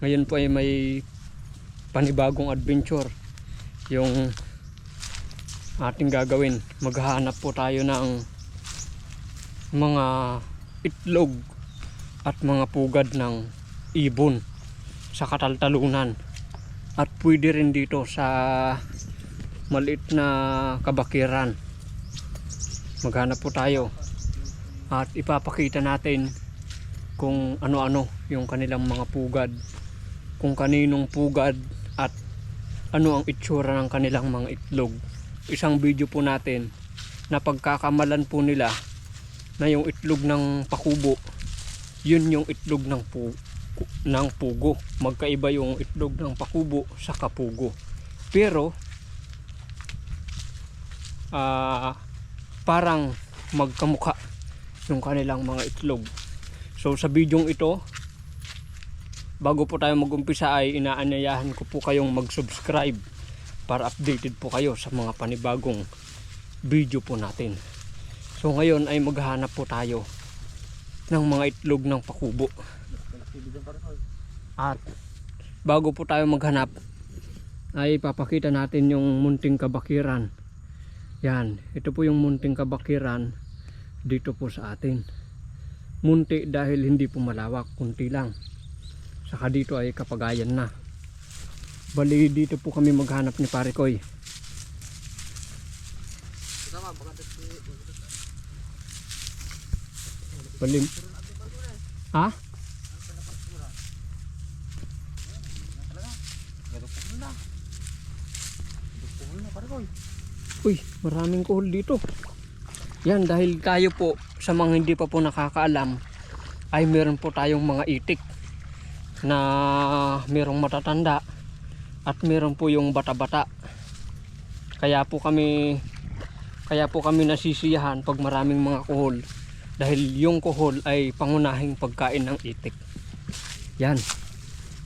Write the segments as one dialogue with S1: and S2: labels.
S1: Ngayon po ay may panibagong adventure. Yung ating gagawin. Maghahanap po tayo ng mga itlog at mga pugad ng ibon sa kataltalunan. At pwede rin dito sa maliit na kabakiran. Maghanap po tayo at ipapakita natin kung ano-ano yung kanilang mga pugad kung kaninong pugad at ano ang itsura ng kanilang mga itlog. Isang video po natin na pagkakamalan po nila na yung itlog ng pakubo yun yung itlog ng pu ng pugo. Magkaiba yung itlog ng pakubo sa kapugo. Pero ah parang magkamukha yung kanilang mga itlog. So sa bidyong ito, bago po tayo mag-umpisa ay inaanyayahan ko po kayong mag-subscribe para updated po kayo sa mga panibagong video po natin. So ngayon ay maghahanap po tayo ng mga itlog ng pakubo. At bago po tayo maghanap ay papakita natin yung munting kabakiran. Yan, ito po yung munting kabakiran dito po sa atin. Munti dahil hindi po malawak, kunti lang. Saka dito ay kapagayan na. Bali dito po kami maghanap ni Pare Koy. Bali. Ha? Uy, maraming kuhol dito. Yan, dahil tayo po, sa mga hindi pa po nakakaalam, ay meron po tayong mga itik na merong matatanda at meron po yung bata-bata. Kaya po kami kaya po kami nasisiyahan pag maraming mga kuhol dahil yung kuhol ay pangunahing pagkain ng itik. Yan.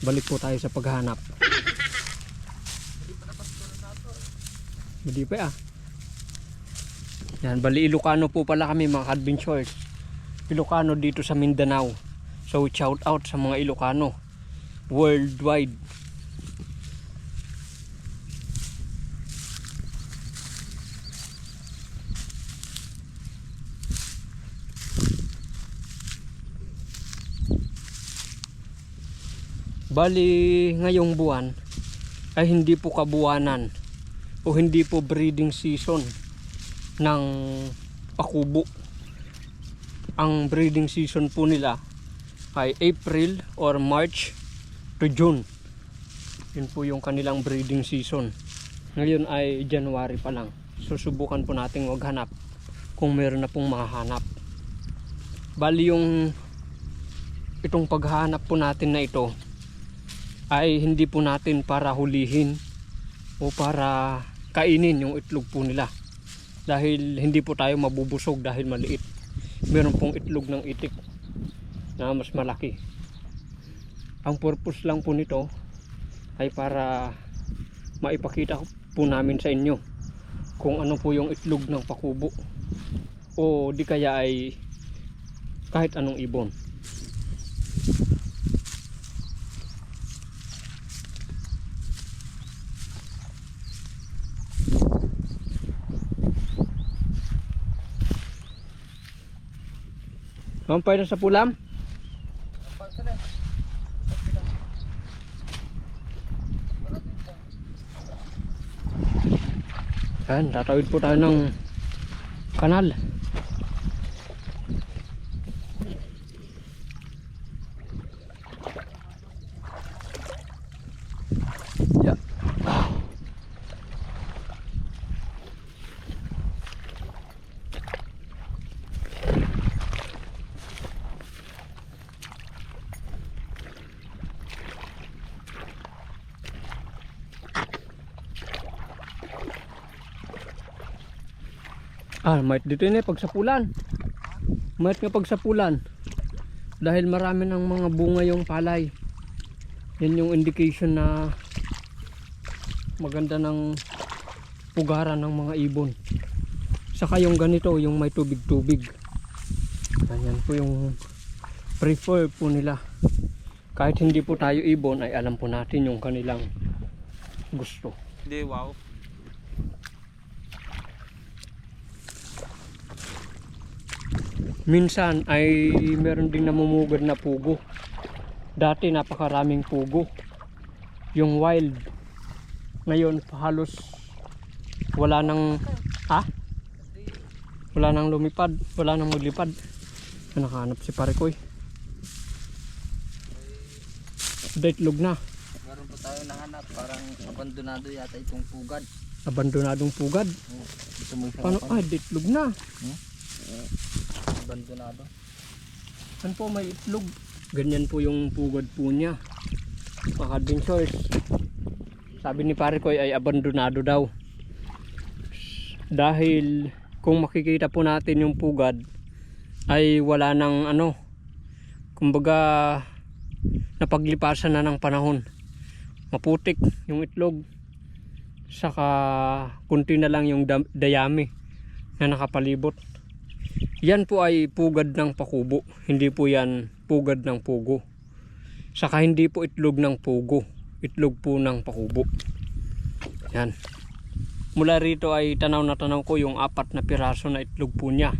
S1: Balik po tayo sa paghanap. Hindi pa ah. Yan, bali Ilocano po pala kami mga adventures. Ilocano dito sa Mindanao. So shout out sa mga Ilocano worldwide. Bali ngayong buwan ay hindi po kabuwanan o hindi po breeding season ng pakubo. Ang breeding season po nila ay April or March to June. Yun po yung kanilang breeding season. Ngayon ay January pa lang. Susubukan po nating maghanap kung meron na pong mahanap. Bali yung itong paghahanap po natin na ito ay hindi po natin para hulihin o para kainin yung itlog po nila dahil hindi po tayo mabubusog dahil maliit meron pong itlog ng itik na mas malaki ang purpose lang po nito ay para maipakita po namin sa inyo kung ano po yung itlog ng pakubo o di kaya ay kahit anong ibon Mampay na sa pulam? Yan, tatawid po tayo ng kanal. Ah, might dito na pagsapulan. Might nga pagsapulan. Dahil marami ng mga bunga yung palay. Yan yung indication na maganda ng pugaran ng mga ibon. Saka yung ganito, yung may tubig-tubig. Ganyan po yung prefer po nila Kahit hindi po tayo ibon ay alam po natin yung kanilang gusto.
S2: Hindi, wow.
S1: Minsan ay meron ding namumugad na pugo. Dati napakaraming pugo. Yung wild. Ngayon halos wala nang ha? Wala nang lumipad, wala nang maglipad. Ah, Nakahanap si Parikoy. Daitlog na.
S2: Meron po tayo nahanap. Parang abandonado yata itong pugad.
S1: Abandonadong pugad.
S2: Dito mo isang
S1: Paano? Ah, na.
S2: Abandonado.
S1: Yan po may itlog. Ganyan po yung pugad po niya. Mga adventures. Sabi ni pare ko ay abandonado daw. Dahil kung makikita po natin yung pugad ay wala nang ano kumbaga napaglipasan na ng panahon maputik yung itlog saka kunti na lang yung dayami na nakapalibot yan po ay pugad ng pakubo. Hindi po yan pugad ng pugo. Saka hindi po itlog ng pugo. Itlog po ng pakubo. Yan. Mula rito ay tanaw na tanaw ko yung apat na piraso na itlog po niya.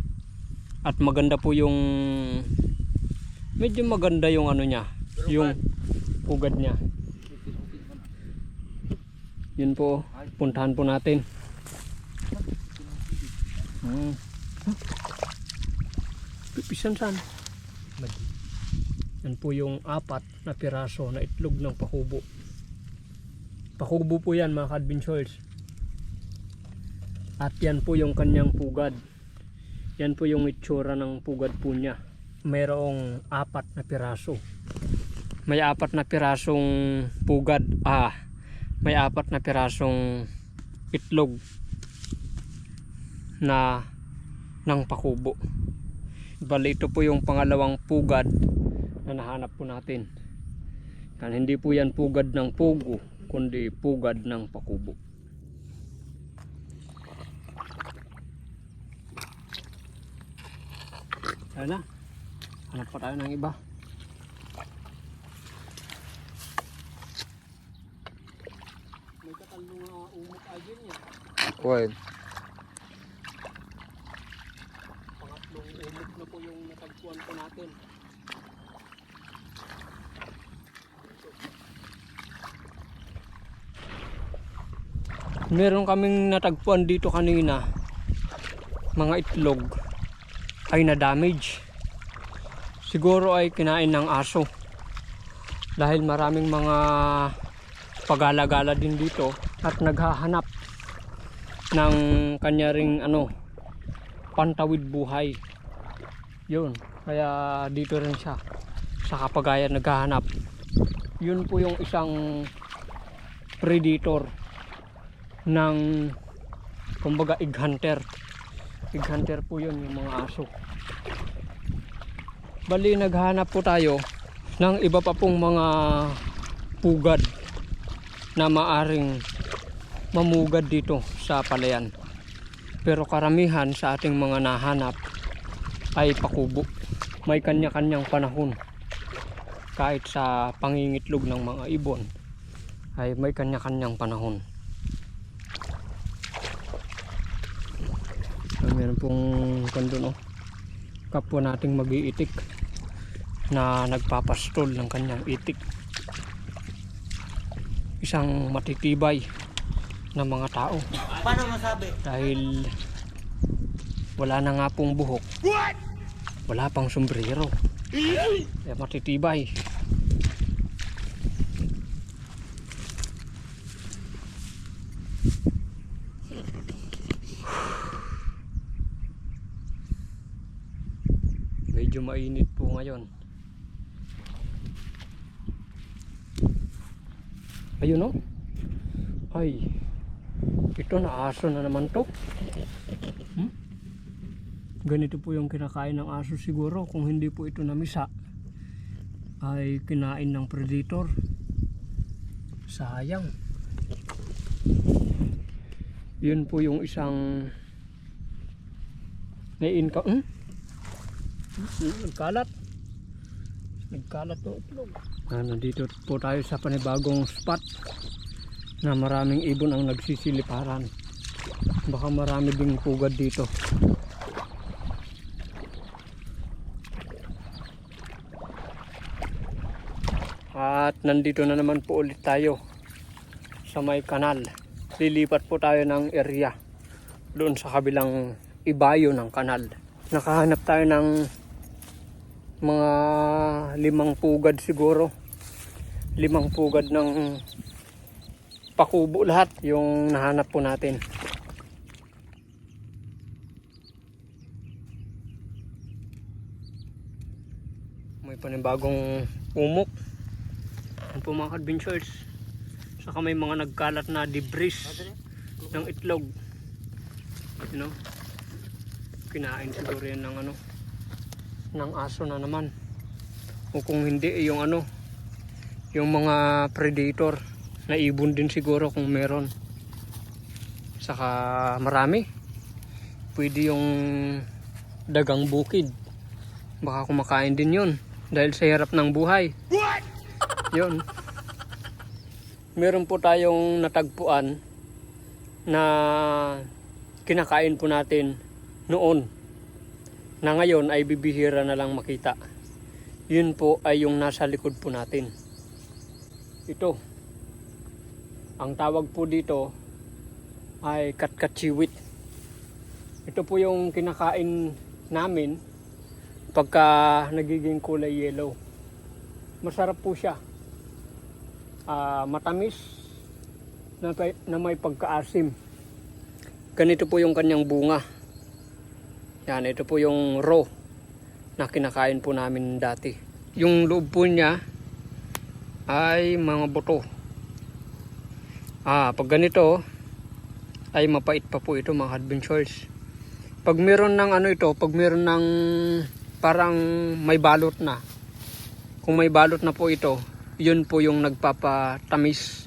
S1: At maganda po yung medyo maganda yung ano niya. Yung pugad niya. Yun po. Puntahan po natin. Hmm. Pipisan san? Yan po yung apat na piraso na itlog ng pakubo. Pakubo po yan mga ka-adventures. At yan po yung kanyang pugad. Yan po yung itsura ng pugad po niya. Mayroong apat na piraso. May apat na pirasong pugad. Ah, may apat na pirasong itlog na ng pakubo. Bali ito po yung pangalawang pugad na nahanap po natin. Kan hindi po yan pugad ng pugo, kundi pugad ng pakubo. Ayan na. Hanap pa tayo ng iba. May katalong uh, umok agin niya.
S2: Well,
S1: Pangatlong umok na po yung natagpuan po natin. Meron kaming natagpuan dito kanina. Mga itlog ay na-damage. Siguro ay kinain ng aso. Dahil maraming mga pagala-gala din dito at naghahanap ng kanya ring ano pantawid buhay. Yun, kaya dito rin siya sa kapagayan naghahanap. Yun po yung isang predator ng kumbaga egg hunter. Egg hunter po yun yung mga aso. Bali naghahanap po tayo ng iba pa pong mga pugad na maaring mamugad dito sa palayan. Pero karamihan sa ating mga nahanap ay pakubo. May kanya-kanyang panahon. Kahit sa pangingitlog ng mga ibon ay may kanya-kanyang panahon. So, meron pong kando no. Kapwa nating mag-iitik na nagpapastol ng kanyang itik. Isang matitibay na mga tao
S2: paano masabi?
S1: dahil wala na nga pong buhok wala pang sombrero kaya matitibay medyo mainit po ngayon ayun no ay ito na aso na naman to Hmm? Ganito po yung kinakain ng aso siguro kung hindi po ito namisa ay kinain ng predator. Sayang. Yun po yung isang ka. Hmm? Nagkalat. Nagkalat ng itlog. Ah, nandito po tayo sa panibagong spot na maraming ibon ang nagsisiliparan. Baka marami ding pugad dito. At nandito na naman po ulit tayo sa may kanal. Lilipat po tayo ng area doon sa kabilang ibayo ng kanal. Nakahanap tayo ng mga limang pugad siguro. Limang pugad ng pakubo lahat yung nahanap po natin. May panibagong umok. Yan po mga adventures. Saka may mga nagkalat na debris ng itlog. You know? Kinain siguro yan ng ano ng aso na naman. O kung hindi yung ano yung mga predator na ibon din siguro kung meron. Saka marami. Pwede yung dagang bukid. Baka kumakain din yun dahil sa hirap ng buhay. Yun. Meron po tayong natagpuan na kinakain po natin noon na ngayon ay bibihira na lang makita. Yun po ay yung nasa likod po natin. Ito. Ang tawag po dito ay katkachiwit. Ito po yung kinakain namin pagka nagiging kulay yellow. Masarap po siya. Ah, matamis na, na may pagkaasim. Ganito po yung kanyang bunga. Yan, ito po yung raw na kinakain po namin dati. Yung loob po niya ay mga buto. Ah, pag ganito ay mapait pa po ito mga adventures. Pag meron ng ano ito, pag meron ng parang may balot na. Kung may balot na po ito, yun po yung nagpapatamis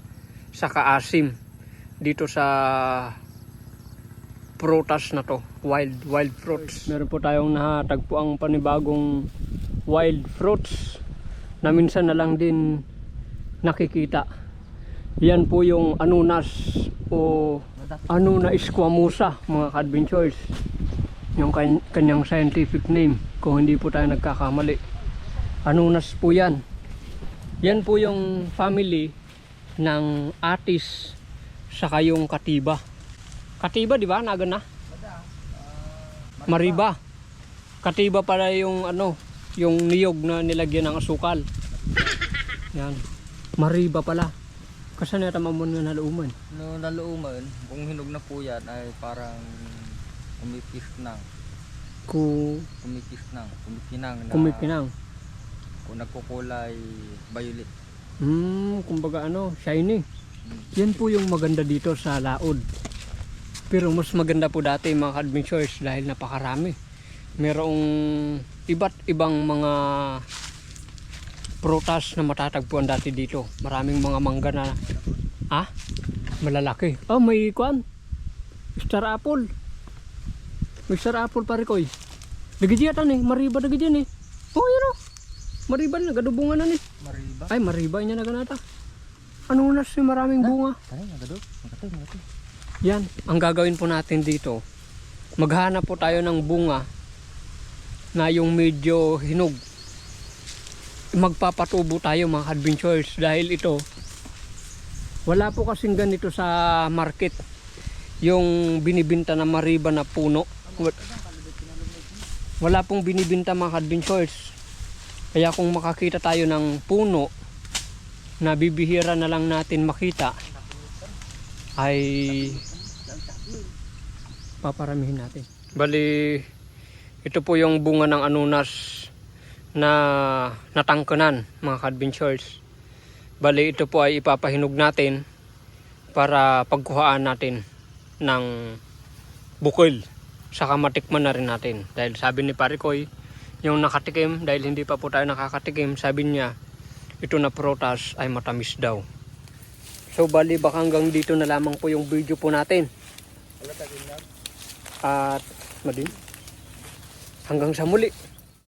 S1: sa kaasim dito sa prutas na to, wild wild fruits. Meron po tayong nahatagpo ang panibagong wild fruits na minsan na lang din nakikita. Yan po yung anunas o anuna squamosa mga adventures yung kan- kanyang scientific name kung hindi po tayo nagkakamali. Anunas po yan. Yan po yung family ng atis saka yung katiba. Katiba, di ba? Naga na? Mariba. Katiba pala yung ano, yung niyog na nilagyan ng asukal. Yan. Mariba pala. Kasi na tama mo na naluuman.
S2: No, naluuman, kung hinog na po yan ay parang umipis nang,
S1: Ku
S2: kumipis nang, kumikinang na
S1: kumipinang.
S2: kung nagkukulay violet.
S1: Hmm, kumbaga ano, shiny. Yan po yung maganda dito sa laod. Pero mas maganda po dati mga adventures dahil napakarami. Merong iba't ibang mga prutas na matatagpuan dati dito. Maraming mga mangga na ah, malalaki. Oh, may kuan. Star apple. May star apple pare koy. Dagidiyatan eh, mariba dagidyan eh. Oh, yun oh. Mariba na, gadubungan na ni.
S2: Mariba.
S1: Ay, maribay niya na ganata. Ano na si maraming bunga?
S2: Ay, nagadog. Magatay, magatay.
S1: Yan, ang gagawin po natin dito. Maghanap po tayo ng bunga na yung medyo hinog. Magpapatubo tayo mga adventures dahil ito wala po kasing ganito sa market yung binibinta na mariba na puno. Wa- Wala pong binibinta mga adventures. Kaya kung makakita tayo ng puno na bibihira na lang natin makita ay paparamihin natin. Bali, ito po yung bunga ng anunas na natangkanan mga adventures. Bali, ito po ay ipapahinog natin para pagkuhaan natin ng bukil. Saka matikman na rin natin. Dahil sabi ni Parikoy, yung nakatikim, dahil hindi pa po tayo nakakatikim, sabi niya, ito na prutas ay matamis daw. So bali baka hanggang dito na lamang po yung video po natin. At madim. Hanggang sa muli.